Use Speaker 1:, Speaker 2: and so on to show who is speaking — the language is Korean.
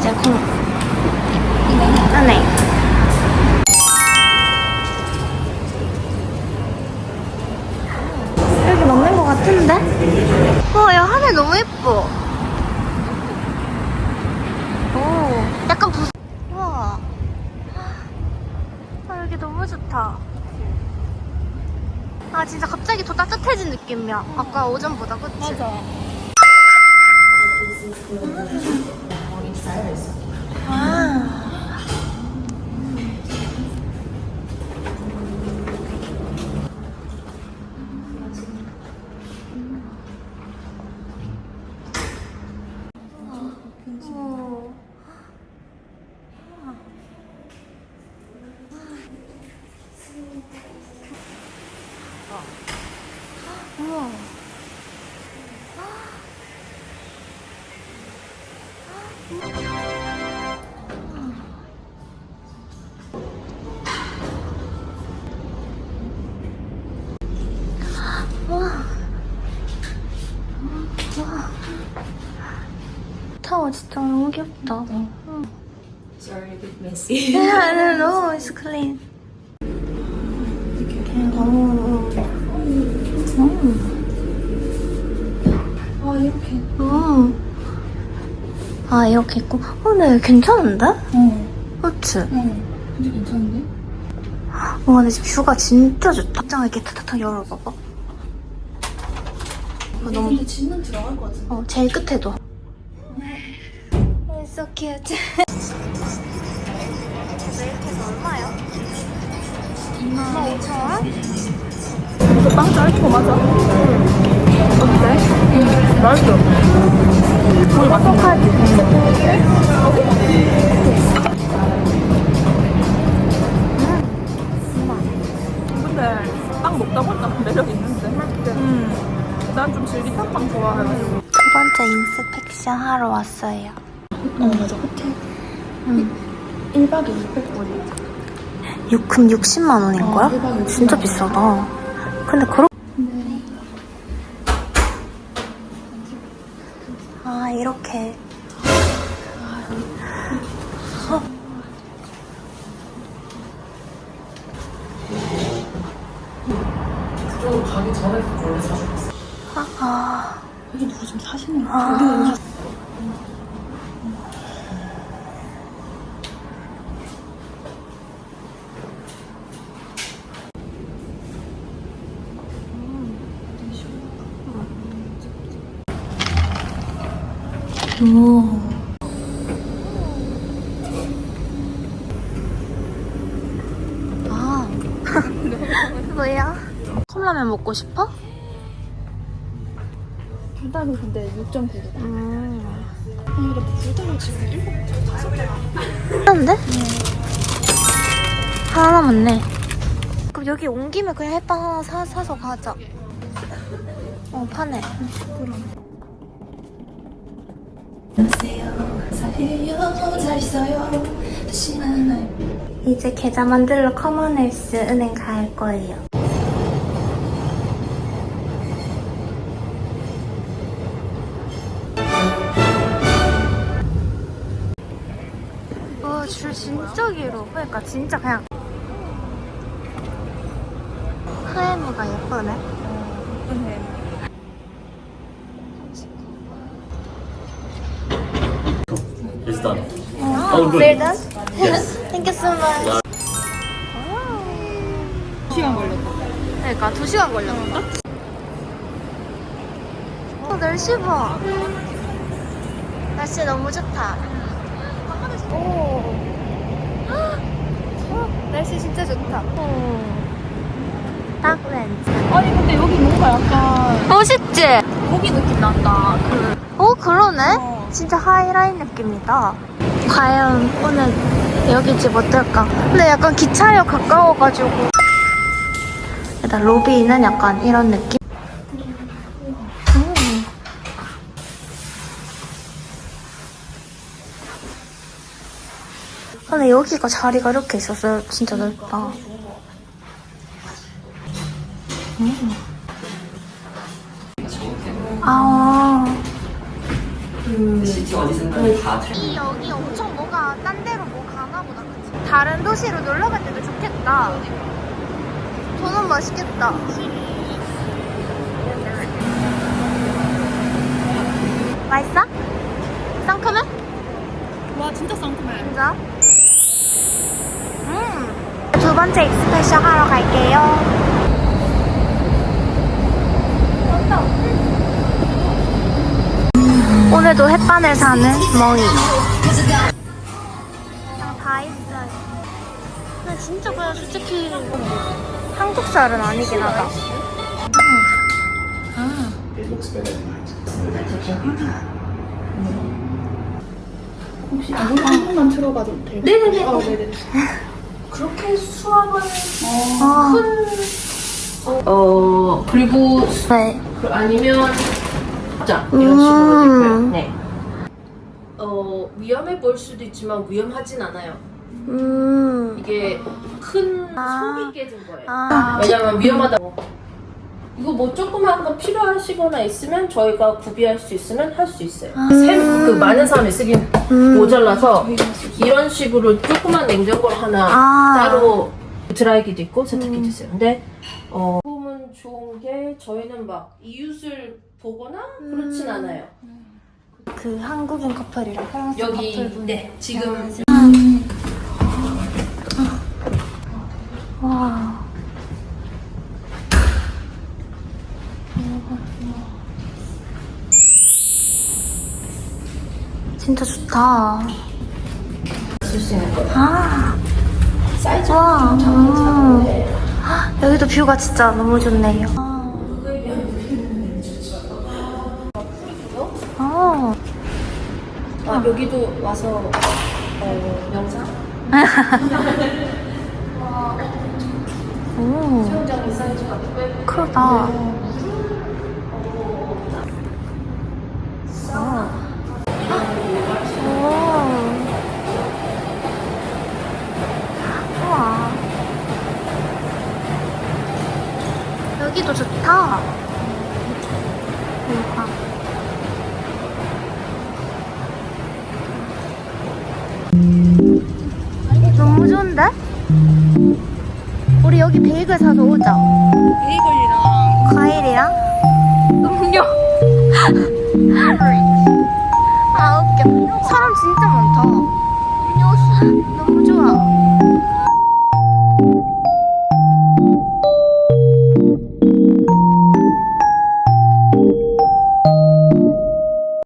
Speaker 1: 이제 콩 안에 여기 맞는 것 같은데? 와, 야 하늘 너무 예뻐. 오, 약간 부스. 와, 아 여기 너무 좋다. 아 진짜 갑자기 더 따뜻해진 느낌이야. 아까 오전보다 그치?
Speaker 2: 맞아.
Speaker 1: 아. 어. 타워 진짜 너무 귀엽다. 응.
Speaker 2: Sorry, a bit messy.
Speaker 1: Yeah, no, no, it's clean. 오.
Speaker 2: 아, 이렇게.
Speaker 1: 오. 아, 이렇게 있고. 어, 네, 괜찮은데?
Speaker 2: 어.
Speaker 1: 그치?
Speaker 2: 어. 근데 괜찮은데?
Speaker 1: 와, 근데 지금 뷰가 진짜 좋다. 장을 이렇게 탁탁탁 열어봐봐. 어, 너무,
Speaker 2: 근데 진은 들어갈 것 같은데.
Speaker 1: 어, 제일 끝에도. It's so cute. 해서 얼마야? 25,000원?
Speaker 2: 이거 빵 짧은 거 맞아? 어때? 응. 맛있어. 우리 맛있
Speaker 1: 인스펙션 하러 왔어요.
Speaker 2: 어, 맞아. 호텔.
Speaker 1: 응.
Speaker 2: 1박에 600불이야.
Speaker 1: 6, 그럼 60만 원인
Speaker 2: 어,
Speaker 1: 거야?
Speaker 2: 대박이다.
Speaker 1: 진짜 비싸다. 근데 그렇 아, 이렇게.
Speaker 3: 그쪽으로 가기 전에 원래 사줬어.
Speaker 1: 아, 아.
Speaker 2: 여기 누구 좀 사시는 거
Speaker 1: 아.
Speaker 2: 우리가 여기
Speaker 1: 오. 아. 뭐야? 컵라면 먹고 싶어?
Speaker 2: 불닭은 근데 6.9다.
Speaker 1: 음.
Speaker 2: 아니 근데 불닭은 지금 7개 다섯 개나.
Speaker 1: 한데? 하나 남았네. 그럼 여기 온 김에 그냥 햇반 하나 사, 사서 가자. 어, 파네. 이제 계좌 만들러 커먼웰스 은행 갈 거예요. 와, 줄 진짜 길어. 그러니까 진짜 그냥. 하얀이가 예쁘네.
Speaker 3: It's
Speaker 1: Oh,
Speaker 3: good.
Speaker 1: well done.
Speaker 3: Yes.
Speaker 1: Thank you so much.
Speaker 2: 시간 걸렸다.
Speaker 1: 그러니까 2 시간 걸렸나? 어, 날씨 봐. 날씨 너무 좋다. 오. 헉, 날씨 진짜 좋다. 오. 딱 렌즈.
Speaker 2: 아니 근데 여기 뭔가 약간
Speaker 1: 멋있지?
Speaker 2: 고기 느낌 난다. 그
Speaker 1: 어, 그러네?
Speaker 2: 어.
Speaker 1: 진짜 하이라인 느낌이다. 과연 오늘 여기 집 어떨까? 근데 약간 기차역 가까워가지고. 일단 로비는 약간 이런 느낌? 음. 근데 여기가 자리가 이렇게 있어서 진짜 넓다. 음.
Speaker 3: 그치 어디선 다
Speaker 1: 이 여기 엄청 뭐가 딴 데로 뭐 가나 보다 그치? 다른 도시로 놀러 갈 때도 좋겠다 돈은 맛있겠다 맛있어? 상큼해?
Speaker 2: 와 진짜 상큼해
Speaker 1: 진짜? 음두 번째 익스페셜 하러 갈게요 오늘도 햇반을 사는 멍이. 다 있어요. 근데 진짜 그냥 솔직히 한국 쌀은 아니긴 하다.
Speaker 3: It looks better at night.
Speaker 1: 아,
Speaker 4: 어 그리고
Speaker 1: 네.
Speaker 4: 아니면 자 이런 식으로
Speaker 1: 음.
Speaker 4: 되고요. 네. 어 위험해 보일 수도 있지만 위험하진 않아요.
Speaker 1: 음.
Speaker 4: 이게 큰
Speaker 1: 아.
Speaker 4: 속이 깨진 거예요.
Speaker 1: 아.
Speaker 4: 왜냐면 위험하다 고. 이거 뭐 조그만 거 필요하시거나 있으면 저희가 구비할 수 있으면 할 수 있어요. 샘, 그 많은 사람이 쓰긴
Speaker 1: 음.
Speaker 4: 모자라서 이런 식으로 조그만 냉장고를 하나
Speaker 1: 아.
Speaker 4: 따로 드라이기도 있고 세탁기도 있어요. 근데 어 좋은 게 저희는 막 이웃을 보거나 그렇진 않아요.
Speaker 1: 그 한국인 커플이랑 프랑스
Speaker 4: 여기
Speaker 1: 커플분.
Speaker 4: 네 지금
Speaker 1: 와. 진짜 좋다.
Speaker 4: 쓸 수 있는 거예요.
Speaker 1: 아,
Speaker 4: 사이즈
Speaker 1: 와.
Speaker 4: 정말
Speaker 1: 음.
Speaker 4: 작은데
Speaker 1: 여기도 뷰가 진짜 너무 좋네요. 아,
Speaker 4: 아 여기도 와서 어, 영상
Speaker 1: 오,
Speaker 4: 수영장이 사이즈가 꽤
Speaker 1: 크다. 너무 좋은데? 우리 여기 베이글 사서 오자.
Speaker 2: 베이글이랑
Speaker 1: 과일이랑 음료. 아 웃겨. 사람 진짜 많다. 음료수 너무 좋아.